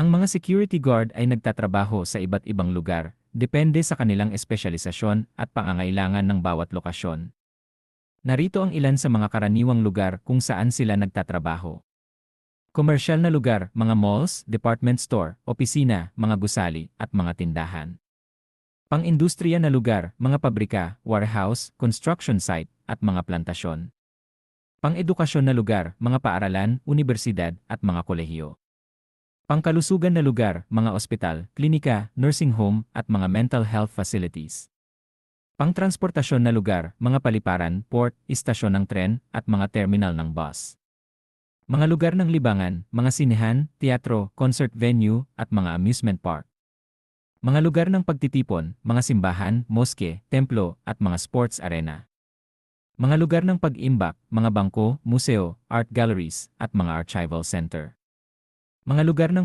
Ang mga security guard ay nagtatrabaho sa iba't ibang lugar, depende sa kanilang espesyalisasyon at pangangailangan ng bawat lokasyon. Narito ang ilan sa mga karaniwang lugar kung saan sila nagtatrabaho. Komersyal na lugar, mga malls, department store, opisina, mga gusali, at mga tindahan. Pang-industriya na lugar, mga pabrika, warehouse, construction site, at mga plantasyon. Pang-edukasyon na lugar, mga paaralan, universidad, at mga kolehiyo. Pangkalusugan na lugar, mga ospital, klinika, nursing home, at mga mental health facilities. Pangtransportasyon na lugar, mga paliparan, port, istasyon ng tren, at mga terminal ng bus. Mga lugar ng libangan, mga sinehan, teatro, concert venue, at mga amusement park. Mga lugar ng pagtitipon, mga simbahan, moske, templo, at mga sports arena. Mga lugar ng pag-imbak, mga bangko, museo, art galleries, at mga archival center. Mga lugar ng